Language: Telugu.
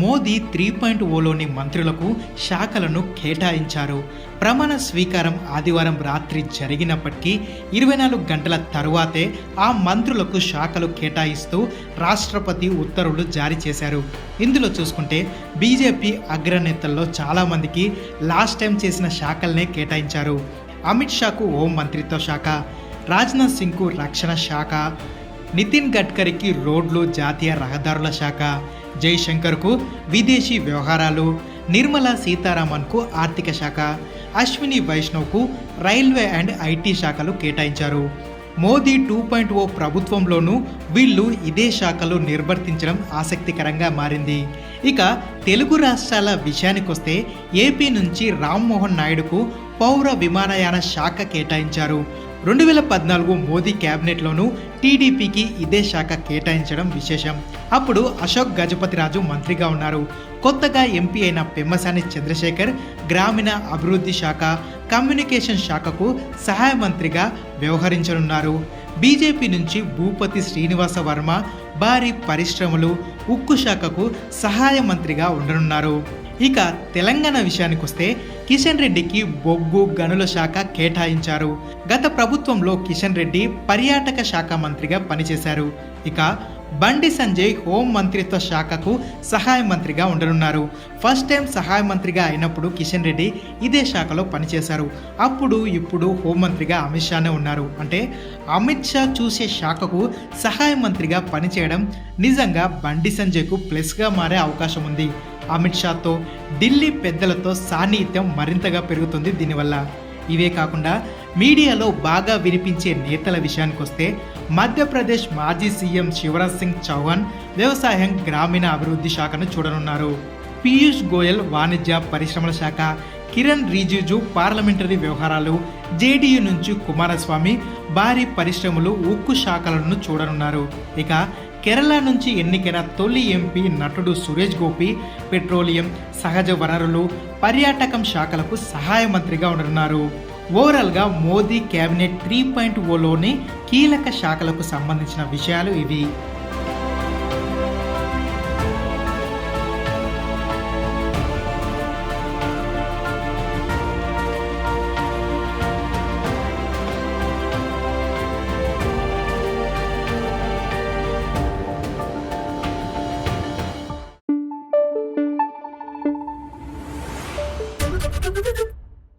మోదీ త్రీ పాయింట్ ఓలోని మంత్రులకు శాఖలను కేటాయించారు. ప్రమాణ స్వీకారం ఆదివారం రాత్రి జరిగినప్పటికీ ఇరవై నాలుగు గంటల తరువాతే ఆ మంత్రులకు శాఖలు కేటాయిస్తూ రాష్ట్రపతి ఉత్తర్వులు జారీ చేశారు. ఇందులో చూసుకుంటే బీజేపీ అగ్రనేతల్లో చాలామందికి లాస్ట్ టైం చేసిన శాఖలనే కేటాయించారు. అమిత్ షాకు హోం మంత్రిత్వ శాఖ రాజ్నాథ్ సింగ్కు రక్షణ శాఖ నితిన్ గడ్కరీకి రోడ్లు జాతీయ రహదారుల శాఖ జైశంకర్కు విదేశీ వ్యవహారాలు నిర్మలా సీతారామన్కు ఆర్థిక శాఖ అశ్విని వైష్ణవ్కు రైల్వే అండ్ ఐటీ శాఖలు కేటాయించారు. మోదీ టూ పాయింట్ ఓ ప్రభుత్వంలోనూ వీళ్ళు ఇదే శాఖలు నిర్వర్తించడం ఆసక్తికరంగా మారింది. ఇక తెలుగు రాష్ట్రాల విషయానికొస్తే ఏపీ నుంచి రామ్మోహన్ నాయుడుకు పౌర విమానయాన శాఖ కేటాయించారు. రెండు వేల పద్నాలుగు మోదీ క్యాబినెట్లోనూ టీడీపీకి ఇదే శాఖ కేటాయించడం విశేషం. అప్పుడు అశోక్ గజపతిరాజు మంత్రిగా ఉన్నారు. కొత్తగా ఎంపీ అయిన పెమ్మసాని చంద్రశేఖర్ గ్రామీణ అభివృద్ధి శాఖ కమ్యూనికేషన్ శాఖకు సహాయ మంత్రిగా వ్యవహరించనున్నారు. బీజేపీ నుంచి భూపతి శ్రీనివాస వర్మ భారీ పరిశ్రమలు ఉక్కు శాఖకు సహాయ మంత్రిగా ఉండనున్నారు. ఇక తెలంగాణ విషయానికొస్తే కిషన్ రెడ్డికి బొగ్గు గనుల శాఖ కేటాయించారు. గత ప్రభుత్వంలో కిషన్ రెడ్డి పర్యాటక శాఖ మంత్రిగా పనిచేశారు. ఇక బండి సంజయ్ హోం మంత్రిత్వ శాఖకు సహాయ మంత్రిగా ఉండనున్నారు. ఫస్ట్ టైం సహాయ మంత్రిగా అయినప్పుడు కిషన్ రెడ్డి ఇదే శాఖలో పనిచేశారు. అప్పుడు ఇప్పుడు హోంమంత్రిగా అమిత్ షానే ఉన్నారు. అంటే అమిత్ షా చూసే శాఖకు సహాయ మంత్రిగా పనిచేయడం నిజంగా బండి సంజయ్కు ప్లస్గా మారే అవకాశం ఉంది. అమిత్ షాతో ఢిల్లీ పెద్దలతో సాన్నిహిత్యం మరింతగా పెరుగుతుంది దీనివల్ల. ఇవే కాకుండా మీడియాలో బాగా వినిపించే నేతల విషయానికి వస్తే మధ్యప్రదేశ్ మాజీ సీఎం శివరాజ్ సింగ్ చౌహాన్ వ్యవసాయం గ్రామీణ అభివృద్ధి శాఖను చూడనున్నారు. పీయూష్ గోయల్ వాణిజ్య పరిశ్రమల శాఖ కిరణ్ రిజిజు పార్లమెంటరీ వ్యవహారాలు జేడీయూ నుంచి కుమారస్వామి భారీ పరిశ్రమలు ఉక్కు శాఖలను చూడనున్నారు. ఇక కేరళ నుంచి ఎన్నికైన తొలి ఎంపీ నటుడు సురేష్ గోపి పెట్రోలియం సహజ వనరులు పర్యాటకం శాఖలకు సహాయ మంత్రిగా ఉండనున్నారు. ఓవరాల్గా మోదీ కేబినెట్ త్రీ పాయింట్ ఓలోని కీలక శాఖలకు సంబంధించిన విషయాలు ఇవి